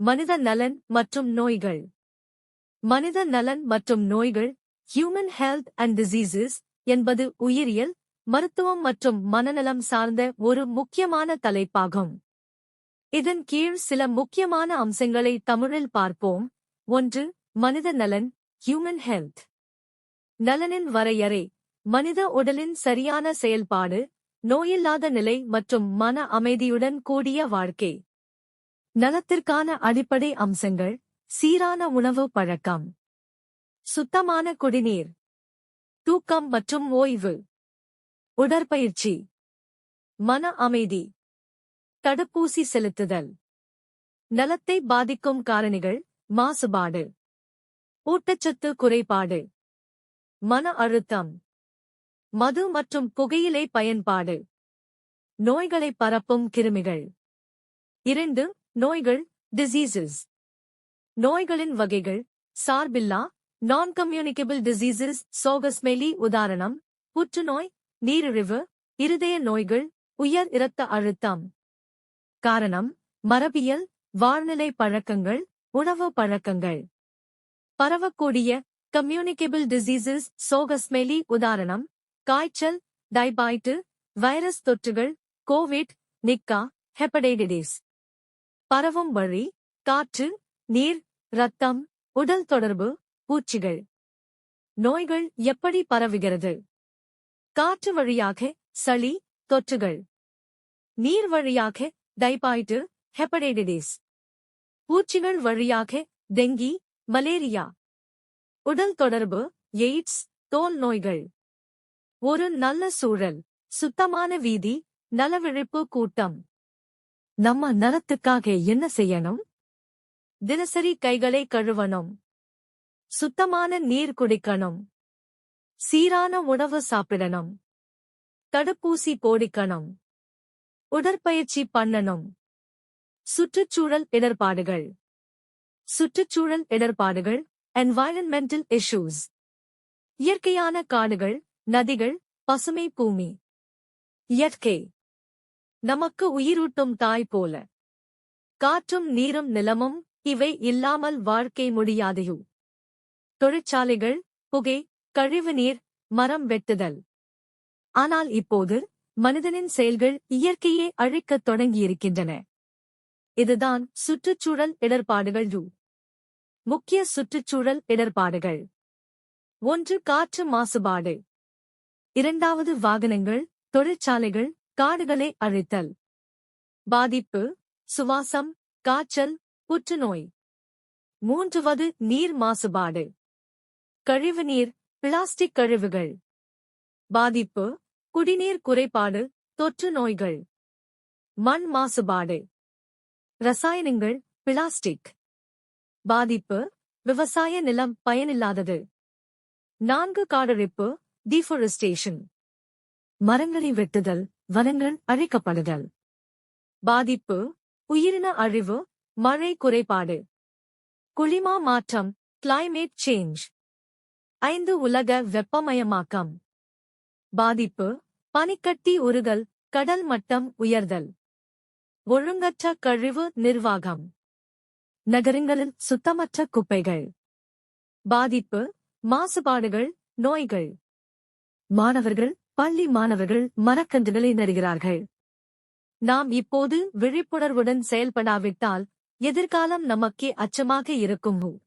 மனித நலன் மற்றும் நோய்கள். மனித நலன் மற்றும் நோய்கள் ஹியூமன் ஹெல்த் அண்ட் டிசீசஸ் என்பது உயிரியல் மருத்துவம் மற்றும் மனநலம் சார்ந்த ஒரு முக்கியமான தலைப்பாகும். இதன் கீழ் சில முக்கியமான அம்சங்களை தமிழில் பார்ப்போம். ஒன்று மனித நலன் ஹியூமன் ஹெல்த் நலனின் வரையறை மனித உடலின் சரியான செயல்பாடு நோயில்லாத நிலை மற்றும் மன அமைதியுடன் கூடிய வாழ்க்கை. நலத்திற்கான அடிப்படை அம்சங்கள். சீரான உணவு பழக்கம். சுத்தமான குடிநீர். தூக்கம் மற்றும் ஓய்வு. உடற்பயிற்சி. மன அமைதி. தடுப்பூசி செலுத்துதல். நலத்தை பாதிக்கும் காரணிகள் மாசுபாடு. ஊட்டச்சத்து குறைபாடு. மன அழுத்தம். மது மற்றும் புகையிலை பயன்பாடு. நோய்களை பரப்பும் கிருமிகள். இரண்டு நோய்கள் டிசீசஸ் நோய்களின் வகைகள் சார்பில்லா நான் கம்யூனிகபிள் டிசீசஸ் சோகஸ்மெலி உதாரணம் புற்றுநோய் நீரிழிவு இருதய நோய்கள் உயர் இரத்த அழுத்தம். காரணம் மரபியல் வாழ்நிலை பழக்கங்கள் உணவு பழக்கங்கள். பரவக்கூடிய கம்யூனிகபிள் டிசீசஸ் சோகஸ்மெலி உதாரணம் காய்ச்சல் டைபாய்டு வைரஸ் தொற்றுகள் கோவிட் நிக்கா ஹெப்படைடிடிஸ் பரவும் வழி காற்று நீர் இரத்தம் உடல் தொடர்பு பூச்சிகள். நோய்கள் எப்படி பரவுகிறது? காற்று வழியாக சளி தொற்றுகள். நீர் வழியாக டைபாய்டு ஹெப்படைடிஸ் பூச்சிகள் வழியாக டெங்கி மலேரியா. உடல் தொடர்பு எய்ட்ஸ் தோல் நோய்கள். ஒரு நல்ல சூழல் சுத்தமான வீதி நலவிழிப்பு கூட்டம். நம்ம நலத்துக்காக என்ன செய்யணும்? தினசரி கைகளை கழுவணும். சுத்தமான நீர் குடிக்கணும். சீரான உணவு சாப்பிடணும். தடுப்பூசி போடிக்கணும். உடற்பயிற்சி பண்ணணும். சுற்றுச்சூழல் இடர்பாடுகள். சுற்றுச்சூழல் இடர்பாடுகள் என்வாயன்மெண்டல் இஷ்யூஸ் இயற்கையான காடுகள் நதிகள் பசுமை பூமி. இயற்கை. நமக்கு உயிரூட்டும் தாய் போல. காற்றும் நீரும் நிலமும் இவை இல்லாமல் வாழ்க்கை முடியாதையு. தொழிற்சாலைகள் புகை கழிவுநீர் மரம் வெட்டுதல். ஆனால் இப்போது மனிதனின் செயல்கள் இயற்கையே அழிக்கத் தொடங்கியிருக்கின்றன. இதுதான் சுற்றுச்சூழல் இடர்பாடுகள் யூ. முக்கிய சுற்றுச்சூழல் இடர்பாடுகள். ஒன்று காற்று மாசுபாடு. இரண்டாவது வாகனங்கள் தொழிற்சாலைகள் காடுகளை அழித்தல். பாதிப்பு சுவாசம் காய்ச்சல் புற்றுநோய். மூன்றுவது நீர் மாசுபாடு. கழிவுநீர் பிளாஸ்டிக் கழிவுகள். பாதிப்பு குடிநீர் குறைபாடு தொற்று நோய்கள். மண் மாசுபாடு. ரசாயனங்கள் பிளாஸ்டிக். பாதிப்பு விவசாய நிலம் பயனில்லாதது. நான்கு காடழிப்பு டிஃபோரஸ்டேஷன் மரங்களை வெட்டுதல். வனங்கள் அழிக்கப்படுதல். பாதிப்பு உயிரின அழிவு மழை குறைபாடு. குளிமா மாற்றம் கிளைமேட் சேஞ்ச் ஐந்து உலக வெப்பமயமாக்கம். பாதிப்பு பனிக்கட்டி உருகல் கடல் மட்டம் உயர்தல். ஒழுங்கற்ற கழிவு நிர்வாகம். நகரங்களில் சுத்தமற்ற குப்பைகள். பாதிப்பு மாசுபாடுகள் நோய்கள். மாணவர்கள் பள்ளி மாணவர்கள் மரக்கன்றுகளை நடுகிறார்கள் நாம் இப்போது விழிப்புணர்வுடன் செயல்படாவிட்டால் எதிர்காலம் நமக்கே அச்சமாக இருக்கும்.